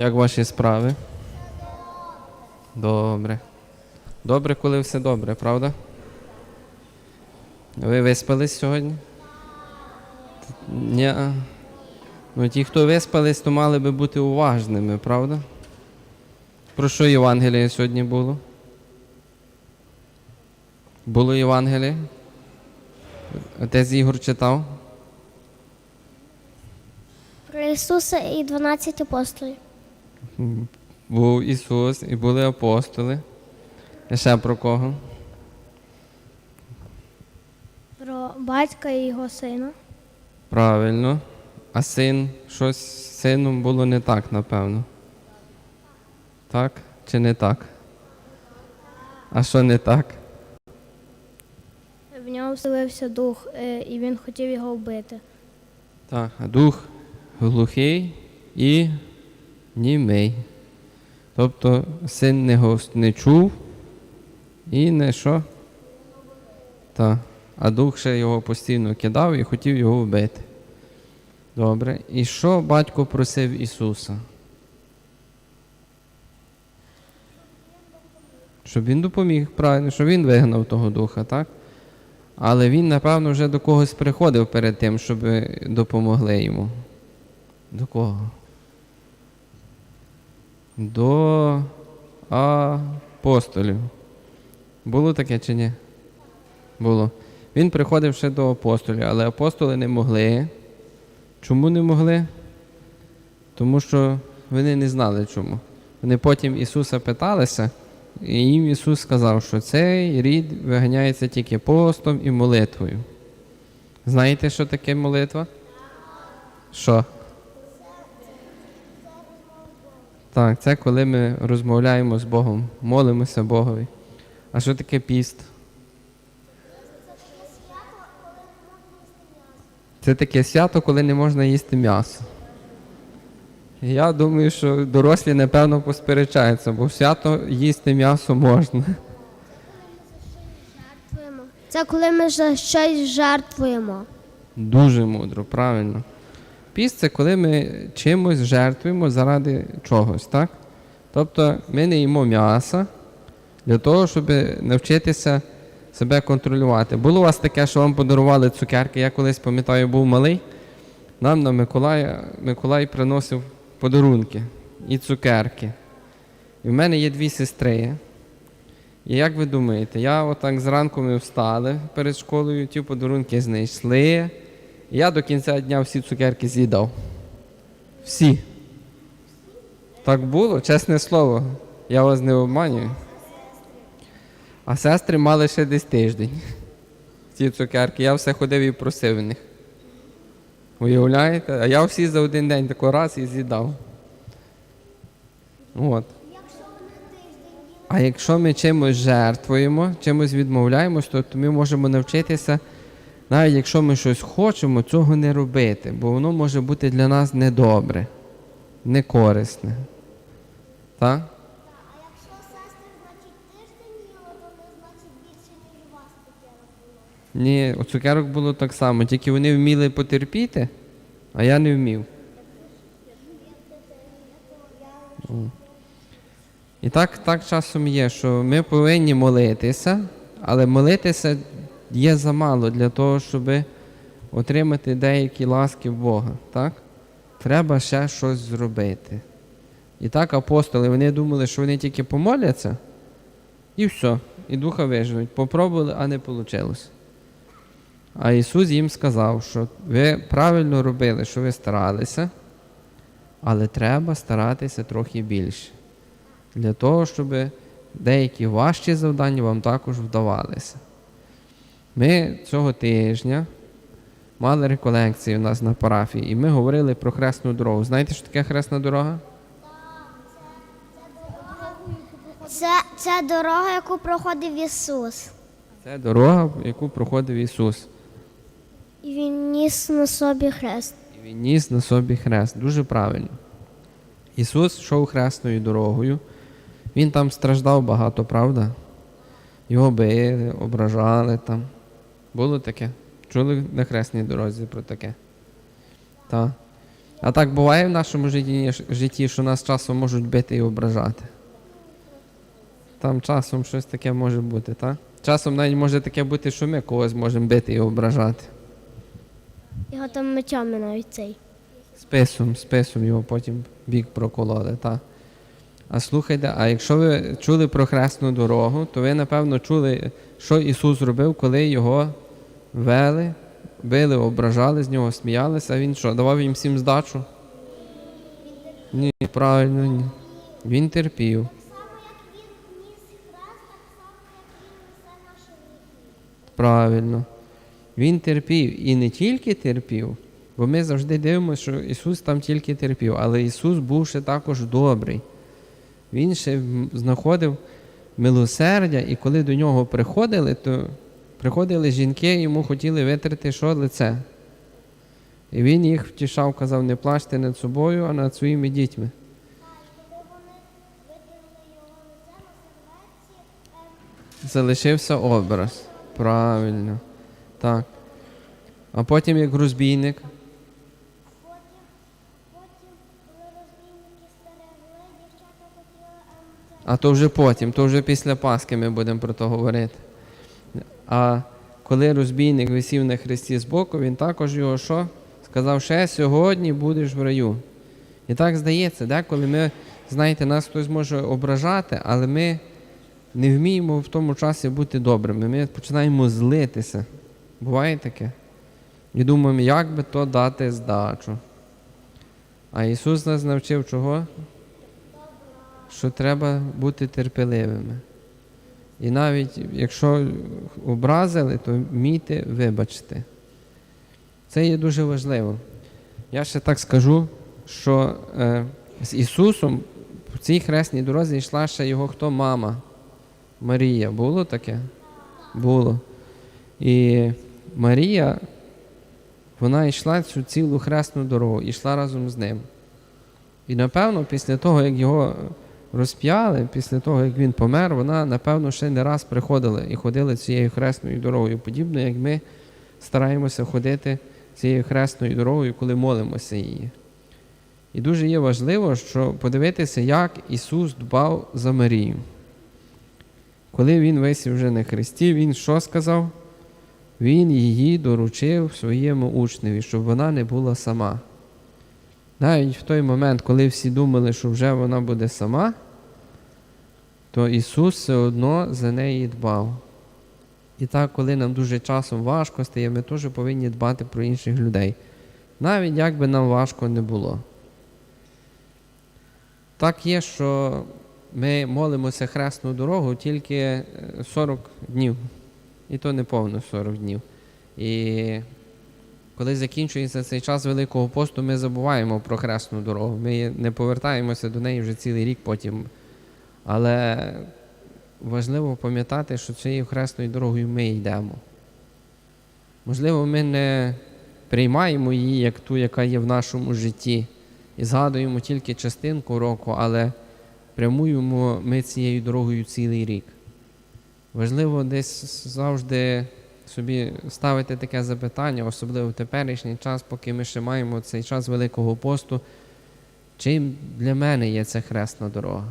Як ваші справи? Добре. Добре, коли все добре, правда? Ви виспались сьогодні? Ні. Ну, ті, хто виспались, то мали би бути уважними, правда? Про що Євангеліє сьогодні було? Було Євангеліє? Отець Ігор читав? Про Ісуса і 12 апостолів. Був Ісус і були апостоли. І ще про кого? Про батька і його сина. Правильно. А син, щось з сином було не так, напевно. Так чи не так? А що не так? В нього вселився дух, е, і він хотів його вбити. Так, а дух глухий і німий. Тобто син не, не чув і не що? Так. А дух ще його постійно кидав і хотів його вбити. Добре. І що батько просив Ісуса? Щоб він допоміг, правильно, щоб він вигнав того духа, так? Але він, напевно, вже до когось приходив перед тим, щоб допомогли йому. До кого? До апостолів. Було таке чи ні? Було. Він приходив ще до апостолів, але апостоли не могли. Чому не могли? Тому що вони не знали чому. Вони потім Ісуса питалися, і їм Ісус сказав, що цей рід виганяється тільки постом і молитвою. Знаєте, що таке молитва? Що? Так, це коли ми розмовляємо з Богом, молимося Богові. А що таке піст? Це таке свято, коли не можна їсти м'ясо. Я думаю, що дорослі, напевно, посперечаються, бо в свято їсти м'ясо можна. Це коли ми за щось жертвуємо. Дуже мудро, правильно. Піст це коли ми чимось жертвуємо заради чогось, так? Тобто ми не їмо м'яса для того, щоб навчитися себе контролювати. Було у вас таке, що вам подарували цукерки. Я колись пам'ятаю, був малий. Нам на Миколая Миколай приносив подарунки і цукерки. І в мене є дві сестри. І як ви думаєте, я отак зранку ми встали перед школою, ті подарунки знайшли. Я до кінця дня всі цукерки з'їдав. Всі. Так було, чесне слово. Я вас не обманюю. А сестри мали ще десь тиждень. Ці цукерки. Я все ходив і просив в них. Уявляєте? А я всі за один день тако раз і з'їдав. От. А якщо ми чимось жертвуємо, чимось відмовляємось, то ми можемо навчитися, навіть якщо ми щось хочемо, цього не робити, бо воно може бути для нас недобре, некорисне. Так? Ні, у цукерок було так само, тільки вони вміли потерпіти, а я не вмів. І так, так часом є, що ми повинні молитися, але молитися є замало для того, щоб отримати деякі ласки Бога. Так? Треба ще щось зробити. І так апостоли вони думали, що вони тільки помоляться, і все, і духа виживуть. Попробували, а не вийшло. А Ісус їм сказав, що ви правильно робили, що ви старалися, але треба старатися трохи більше. Для того, щоб деякі важчі завдання вам також вдавалися. Ми цього тижня мали реколекції у нас на парафії, і ми говорили про хресну дорогу. Знаєте, що таке хресна дорога? Це, це дорога, яку проходив Ісус. Це дорога, яку проходив Ісус. І Він ніс на собі хрест. І він ніс на собі хрест. Дуже правильно. Ісус йшов хресною дорогою. Він там страждав багато, правда? Його били, ображали там. Було таке? Чули на хресній дорозі про таке? Так. А так буває в нашому житті, житті, що нас часом можуть бити і ображати. Там часом щось таке може бути, так? Часом навіть може таке бути, що ми когось можемо бити і ображати. Його там мечами навіть цей. Списом, списом його потім бік прокололи, так. А слухайте, а якщо ви чули про хресну дорогу, то ви, напевно, чули, що Ісус зробив, коли його вели, били, ображали з нього, сміялися, а він що, давав їм всім здачу? Ні, правильно, ні. Він терпів. Правильно. Він терпів і не тільки терпів, бо ми завжди дивимося, що Ісус там тільки терпів, але Ісус був ще також добрий. Він ще знаходив милосердя, і коли до нього приходили, то приходили жінки, йому хотіли витерти що лице. І він їх втішав, казав, не плачте над собою, а над своїми дітьми. Залишився образ. Правильно. Так. А потім як розбійник. потім, потім, коли розбійники стерегли, дівчата хотіли ем, це А то вже потім, то вже після Пасхи ми будемо про то говорити. А коли розбійник висів на хресті збоку, він також його що? Сказав, ще сьогодні будеш в раю. І так здається, да? коли ми, знаєте, нас хтось може ображати, але ми не вміємо в тому часі бути добрими. Ми починаємо злитися. Буває таке? І думаємо, як би то дати здачу. А Ісус нас навчив чого? Що треба бути терпеливими. І навіть якщо образили, то вмійте вибачити. Це є дуже важливо. Я ще так скажу, що е, з Ісусом в цій хресній дорозі йшла ще його хто мама Марія. Було таке? Було. І Марія, вона йшла цю цілу хресну дорогу, йшла разом з ним. І напевно, після того, як його розп'яли, після того, як він помер, вона, напевно, ще не раз приходила і ходила цією хресною дорогою, подібно, як ми стараємося ходити цією хресною дорогою, коли молимося її. І дуже є важливо, що подивитися, як Ісус дбав за Марію. Коли Він висів вже на хресті, Він що сказав? Він її доручив своєму учневі, щоб вона не була сама. Навіть в той момент, коли всі думали, що вже вона буде сама, то Ісус все одно за неї дбав. І так, коли нам дуже часом важко стає, ми теж повинні дбати про інших людей. Навіть як би нам важко не було. Так є, що ми молимося хресну дорогу тільки е, 40 днів. І то не повно 40 днів. І коли закінчується цей час Великого посту, ми забуваємо про хресну дорогу. Ми не повертаємося до неї вже цілий рік потім. Але важливо пам'ятати, що цією хресною дорогою ми йдемо. Можливо, ми не приймаємо її як ту, яка є в нашому житті, і згадуємо тільки частинку року, але прямуємо ми цією дорогою цілий рік. Важливо десь завжди собі ставити таке запитання, особливо в теперішній час, поки ми ще маємо цей час Великого посту, чим для мене є ця хресна дорога?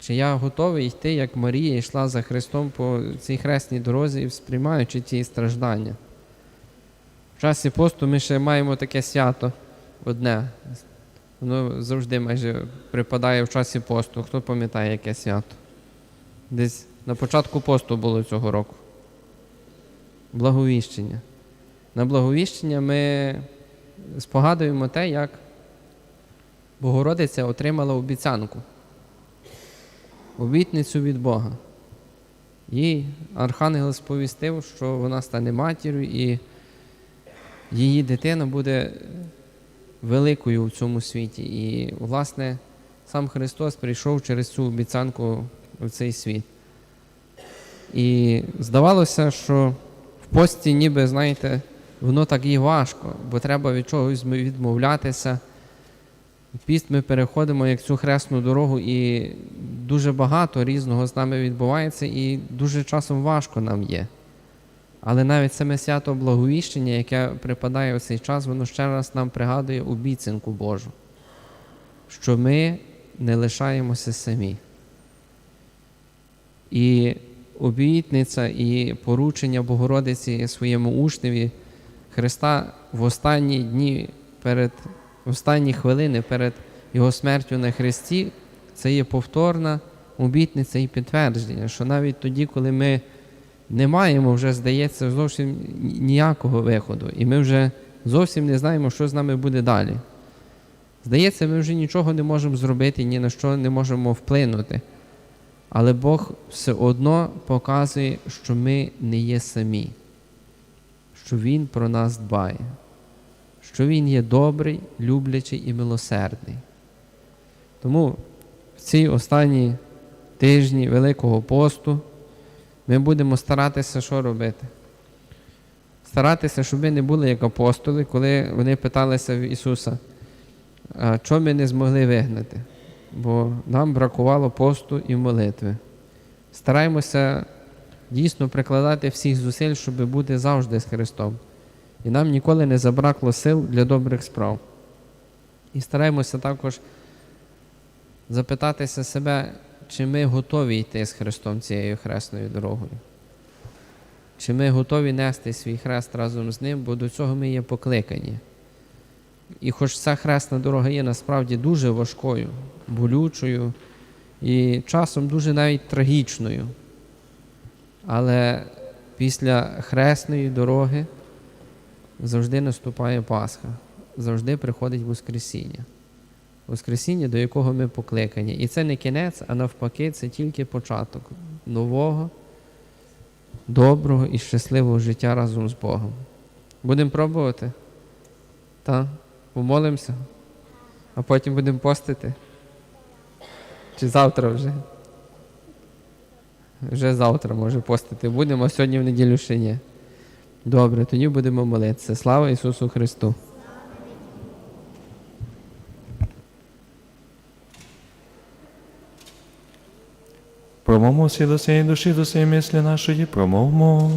Чи я готовий йти, як Марія йшла за Христом по цій хресній дорозі, сприймаючи ті страждання? В часі посту ми ще маємо таке свято одне. Воно завжди майже припадає в часі посту. Хто пам'ятає, яке свято? Десь на початку посту було цього року. Благовіщення. На благовіщення ми спогадуємо те, як Богородиця отримала обіцянку, обітницю від Бога. Їй Архангел сповістив, що вона стане матір'ю і її дитина буде великою в цьому світі. І, власне, сам Христос прийшов через цю обіцянку в цей світ. І здавалося, що в пості, ніби, знаєте, воно так і важко, бо треба від чогось відмовлятися. Піст ми переходимо як цю хресну дорогу, і дуже багато різного з нами відбувається, і дуже часом важко нам є. Але навіть саме свято Благовіщення, яке припадає у цей час, воно ще раз нам пригадує обіцянку Божу, що ми не лишаємося самі. І обітниця і поручення Богородиці своєму учневі Христа в останні дні, перед в останні хвилини перед Його смертю на Христі, це є повторна обітниця і підтвердження, що навіть тоді, коли ми не маємо вже, здається, зовсім ніякого виходу, і ми вже зовсім не знаємо, що з нами буде далі. Здається, ми вже нічого не можемо зробити, ні на що не можемо вплинути. Але Бог все одно показує, що ми не є самі, що Він про нас дбає, що Він є добрий, люблячий і милосердний. Тому в ці останні тижні Великого посту ми будемо старатися що робити? Старатися, щоб ми не були як апостоли, коли вони питалися в Ісуса, чого ми не змогли вигнати? Бо нам бракувало посту і молитви. Стараємося дійсно прикладати всіх зусиль, щоб бути завжди з Христом. І нам ніколи не забракло сил для добрих справ. І стараємося також запитатися себе, чи ми готові йти з Христом цією хресною дорогою. Чи ми готові нести свій хрест разом з ним, бо до цього ми є покликані. І хоч ця хресна дорога є насправді дуже важкою, болючою і часом дуже навіть трагічною. Але після хресної дороги завжди наступає Пасха, завжди приходить Воскресіння. Воскресіння, до якого ми покликані. І це не кінець, а навпаки, це тільки початок нового, доброго і щасливого життя разом з Богом. Будемо пробувати? Так? Помолимося, а потім будемо постити. Чи завтра вже? Вже завтра, може, постити будемо, а сьогодні в неділю ще ні. Добре, тоді будемо молитися. Слава Ісусу Христу! Промовмо всі до цієї душі, до цієї мислі нашої, промовмо.